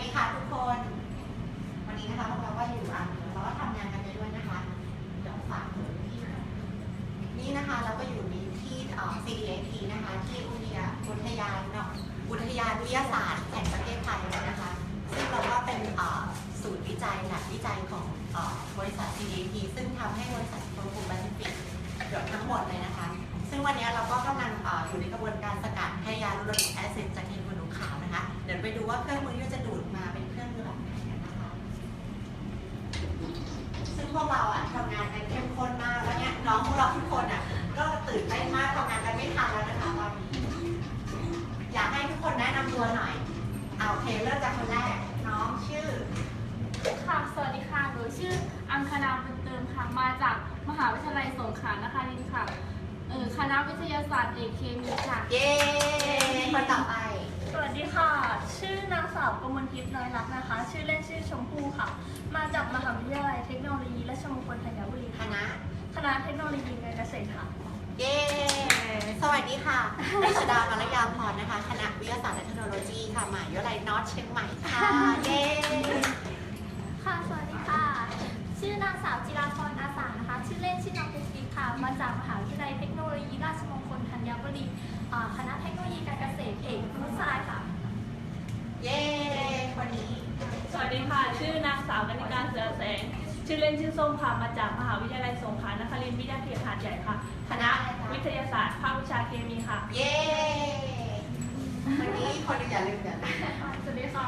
ดีค่ะทุกคน วันนี้นะคะพวกเราก็อยู่อ่างเราก็ทำงานกันไปด้วยนะคะ เดี๋ยวฝากถึงที่นี่นะคะเราก็อยู่ที่เอ่อ CDAP นะคะ ที่อุทยานอุทยานเนาะอุทยานวิทยาศาสตร์แห่งประเทศไทยนะคะ ซึ่งเราก็เป็นเอ่อศูนย์วิจัยหลักวิจัยของเอ่อบริษัท CDAP ซึ่งทำให้บริษัทโฟร์ฟูแปซิฟิกเกือบทั้งหมดเลยนะคะ ซึ่งวันนี้เราก็กำลังเอ่ออยู่ในกระบวนการสกัดให้ยาลูโรนิกแอซิดจากเห็ดหูหนูขาวนะคะ เดี๋ยวไปดูว่าเครื่องมือที่จะดูดมาเป็นเครื่องมือแบบไหนกันนะคะ ซึ่งพวกเราอะทำงานกันเข้มข้นมากแล้วเนี่ยน้องพวกเราทุกคนอะก็ตื่นเต้นมากทำงานกันไม่ทันแล้วนะคะตอนนี้อยากให้ทุกคนแนะนำตัวหน่อยเอาโอเคเริ่มจากคนแรกน้องชื่อ ค่ะ สวัสดีค่ะ หนูชื่อ อังคณาบุญเติมค่ะ มาจากมหาวิทยาลัยสงขลานครินทร์ค่ะ เออคณะวิทยาศาสตร์เอกเคมีค่ะ เย้คนต่อไปส วัสดีค่ะ ชื่อนางสาวกมลทิพย์น้อยรักนะคะ ชื่อเล่นชื่อชมพู่ค่ะ มาจากมหาวิทยาลัยเทคโนโลยีราชมงคลธัญบุรีคค่ะณะคณะเทคโนโลยีการเกษตรค่ะ เย้ สวัสดีค่ะดิชดามารยาพรนะคะ คณะวิทยาศาสตร์และเทคโนโลยีค่ะมหาวิทยาลัยนอร์ทเชียงใหม่ค่ะ เย้ ค่ะ สวัสดีค่ะ ชื่อนางสาวจิราพรอาสานะคะ ชื่อเล่นชื่อน้องปุ๊กปิ๊กค่ะ มาจากมหาวิทยาลัยเทคโนโลยีราชมงคลธัญบุรีอ่าคณะเทคโนโลยีการเกษตรเอกพุทธศาสตร์ค่ะ เย้คนนี้ สวัสดีค่ะ ชื่อนางสาวกนิการเสือแสง ชื่อเล่นชื่อส้มค่ะ มาจากมหาวิทยาลัยสงขลานครินทร์วิทยาเขตหาดใหญ่ค่ะ คณะวิทยาศาสตร์ภาควิชาเคมีค่ะ เย้วันนี้คนหนึงอย่าลืมอย่าลืมสวัสดีค่ะ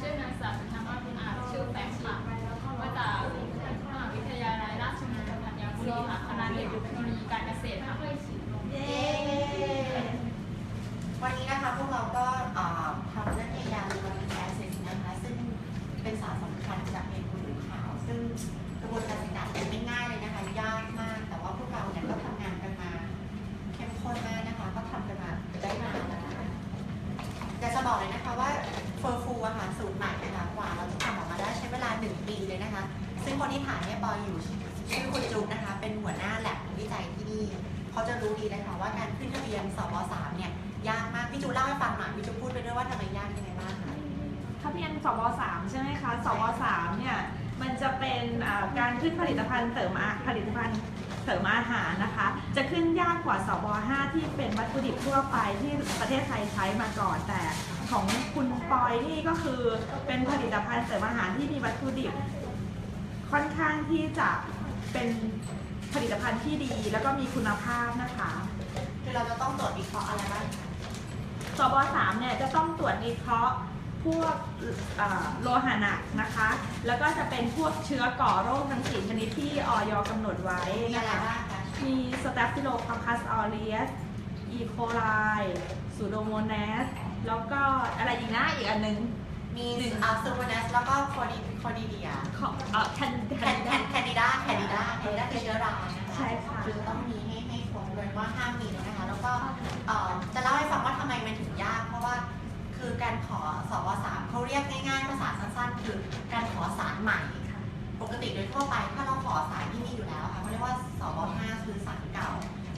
ชื่อนางสาวธรรมคุณอาจชื่อแฟงค่ะมาจากมหาวิทยาลัยราชมงคลธัญบุรีค่ะคณะเทคโนโลยีการเกษตรค่ะเย้วันนี้นะคะพวกเราก็ กระบวนการสกัดเนี่ยไม่ง่ายเลยนะคะ ยากมาก แต่ว่าพวกเราเนี่ยก็ทำงานกันมาเข้มข้นมากนะคะ ก็ทำกันมาได้นานแล้วนะคะอยากจะบอกเลยนะคะว่าเฟอร์ฟูอะค่ะสูตรใหม่นะคะกว่าเราจะทำออกมาได้ใช้เวลาหนึ่งปีเลยนะคะ ซึ่งคนที่ถ่ายเนี่ยปอยอยู่ชื่อคุณจุ๊บนะคะ เป็นหัวหน้าแลบวิจัยที่นี่เขาจะรู้ดีเลยค่ะว่าการขึ้นทะเบียนสบสามเนี่ยยากมากพี่จูเล่าให้ฟังหน่อยพี่จูพูดไปด้วยว่าทำไมยากยังไงบ้างคะ ทะเบียนสวสามใช่ไหมคะสวสามเนี่ย มันจะเป็นอ่าการขึ้นผลิตภัณฑ์เสริมอาผลิตภัณฑ์เสริมอาหารนะคะ จะขึ้นยากกว่าสวห้าที่เป็นวัตถุดิบทั่วไปที่ประเทศไทยใช้มาก่อน แต่ของคุณปอยนี่ก็คือเป็นผลิตภัณฑ์เสริมอาหารที่มีวัตถุดิบ ค่อนข้างที่จะเป็นผลิตภัณฑ์ที่ดีแล้วก็มีคุณภาพนะคะคือเราจะต้องตรวจวิเคราะห์อะไรบ้างคะสบสามเนี่ยจะต้องตรวจวิเคราะห์ พวกเอ่อโลหะหนักนะคะ แล้วก็จะเป็นพวกเชื้อก่อโรคทั้งสี่ชนิดที่ออยกำหนดไว้มีอะนะไรคะบ้างคะมีสเตปฟิโลคอคัสออเรียสอีโคไลซูโดโมน a สแล้วก็อะไรอีกนะอีกอันหนึงมีอาซูโมเนสแล้วก็โคดิโคดิเดียของเอ่อแคนแคนแคนแคนดิดาแคนดิดาแคนดิดาคือเชื้อรานะคะใช่ค่ะ เขาเรียกง่ายๆภาษาสั้นๆ คือการขอสารใหม่ปกติโดยทั่วไปถ้าเราขอสารที่มีอยู่แล้วค่ะเขาเรียกว่าสบ5คือสารเก่า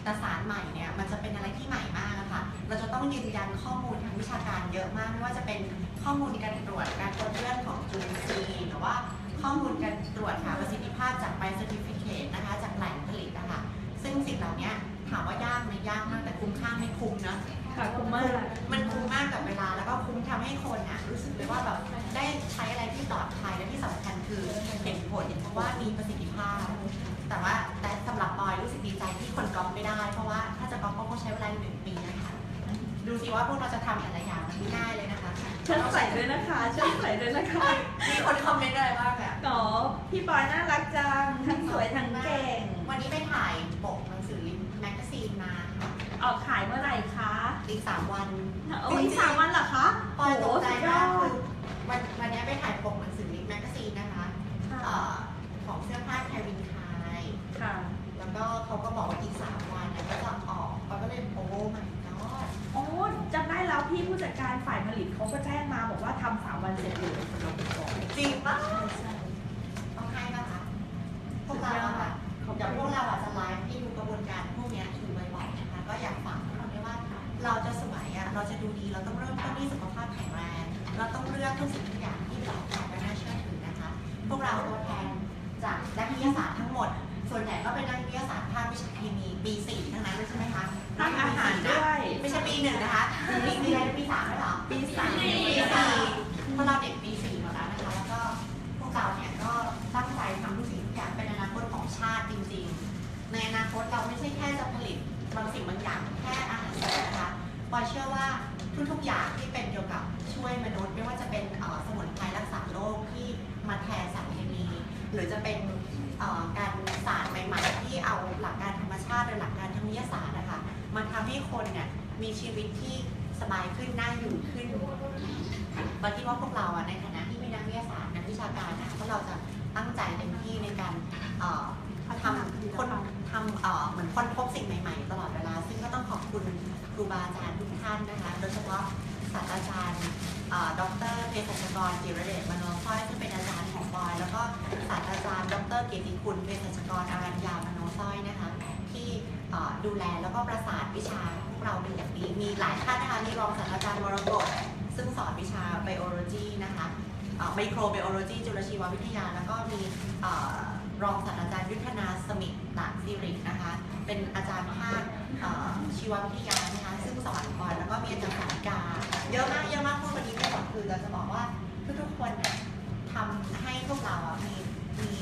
แต่สารใหม่เนี่ยมันจะเป็นอะไรที่ใหม่มากอะค่ะเราจะต้องยืนยันข้อมูลทางวิชาการเยอะมากไม่ว่าจะเป็นข้อมูลการตรวจการปนเปื้อนของจุลินทรีย์หรือว่าข้อมูลการตรวจหาประสิทธิภาพจากใบเซอร์ติฟิเคตนะคะจากแหล่งผลิตนะคะซึ่งสิ่งเหล่านี้ถามว่ายากไหมยากมากแต่คุ้มค่าไม่คุ้มนะค่ะคุณมากมัน ให้คนอะรู้สึกเลยว่าแบบได้ใช้อะไรที่ปลอดภัยและที่สำคัญคือเห็นผลเพราะว่ามีประสิทธิภาพ แต่ว่าแต่สำหรับบอยรู้สึกดีใจที่คนก๊อปไม่ได้ เพราะว่าถ้าจะก๊อปก็คงใช้เวลาอยู่หนึ่งปีนะคะ ดูสิว่าพวกเราจะทำแต่ละอย่างมันไม่ง่ายเลยนะคะเชิญใส่ด้วยนะคะเชิญใส่ด้วยนะคะ มีคนคอมเมนต์อะไรบ้างแบบอ๋อพี่ปอยน่ารักจัง ทั้งสวยทั้งเก่ง วันนี้ไปถ่ายปกหนังสือแมกกาซีนมาค่ะออกขายเมื่อไหร่คะ อีกสามวันโอ้ยสามวันเหรอคะปอยตกใจสุดยมาอกคืดอวันวันนี้ไปถ่ายปกหนังสือแมกกาซีนนะคะเอ่อของเสื้อผ้าแควินคายค่ะ แล้วก็เขาก็บอกว่าอีกสามวันเนี่ยก็จะออกปอยก็เลยโอ้ไม่ก็โอ้จำได้แล้วพี่ผู้จัดการฝ่ายผลิตเขาก็แจ้งมาบอกว่าทำสามวันเสร็จเลยสำหรับคุณปอยจริงปะต้องให้ปะคะพวกเราอะค่ะเดี๋ยวพวกเราอาจจะไลฟ์ให้ดูกระบวนการพวกเนี้ยอยู่บ่อยๆนะคะก็อยากฝากทุกคนด้วยว่าเราจะสวยอะ เราจะดูดีเราต้องเริ่มต้นที่สุขภาพแข็งแรง เราต้องเลือกอทุกสิ่งทุกอย่างที่ปลอดภัยและน่าเชื่อถือนะคะ พวกเราตัวแทนจากนักวิทยาศาสตร์ทั้งหมด ส่วนใหญ่ก็เป็นนักวิทยาศาสตร์ภาควิชาเคมีปีสี่ทั้งนั้นเลยใช่ไหมคะภาคอาหารด้วยไม่ใช่ปีหนึ่งนะคะปีปีอะไรปีสามไม่หรอปีสามปีสี่เพราะเราเด็กปีสี่หมดแล้วนะคะแล้วก็พวกเราเนี่ยก็ตั้งใจทำทุกสิ่งทุกอย่างเป็นอนาคตของชาติจริง ๆ ในอนาคตเราไม่ใช่แค่จะผลิตบางสิ่งบางอย่างแค่ ทุกๆอย่างที่เป็นเกี่ยวกับช่วยมนุษย์ ไม่ว่าจะเป็นสมุนไพรรักษาโรคที่มาแทนสารเคมี หรือจะเป็นการศาสตร์ใหม่ๆ ที่เอาหลักการธรรมชาติหรือหลักการทางวิทยาศาสตร์นะคะมาทำให้คนเนี่ยมีชีวิตที่สบายขึ้นน่าอยู่ขึ้นตอนที่ว่าพวกเราอะในฐานะที่เป็นนักวิทยาศาสตร์นักวิชาการนะพวกเราจะตั้งใจเต็มที่ในการเอ่อทำคน ทำเอ่อเหมือนค้นพบสิ่งใหม่ๆ ตลอดเวลา ซึ่งก็ต้องขอบคุณครูบาอาจารย์ทุกท่านนะคะ โดยเฉพาะศาสตราจารย์ดรเภสัชกรจิรเดชมโนสร้อยซึ่งเป็นอาจารย์ของบอย แล้วก็ศาสตราจารย์ ดรเกียรติคุณเภสัชกรอารัญญามโนสร้อยนะคะ ที่ดูแลแล้วก็ประสานวิชาพวกเราเป็นอย่างดี มีหลายท่านนะคะมีรองศาสตราจารย์มรกตซึ่งสอนวิชาไบโอโลจีนะคะไมโครไบโอโลจีจุลชีววิทยา แล้วก็มีรองศาสตราจารย์ยุทธนาสมิทธ ตากสิรินะคะ เป็นอาจารย์ภาคชีววิทยานะคะซึ่งสอนก่อนแล้วก็มีอาจารย์สาริกาเยอะมากเยอะมากพูดวันนี้ไม่หมดคือเราจะบอกว่าทุกๆคนเนี่ยทำให้พวกเราอะมีมี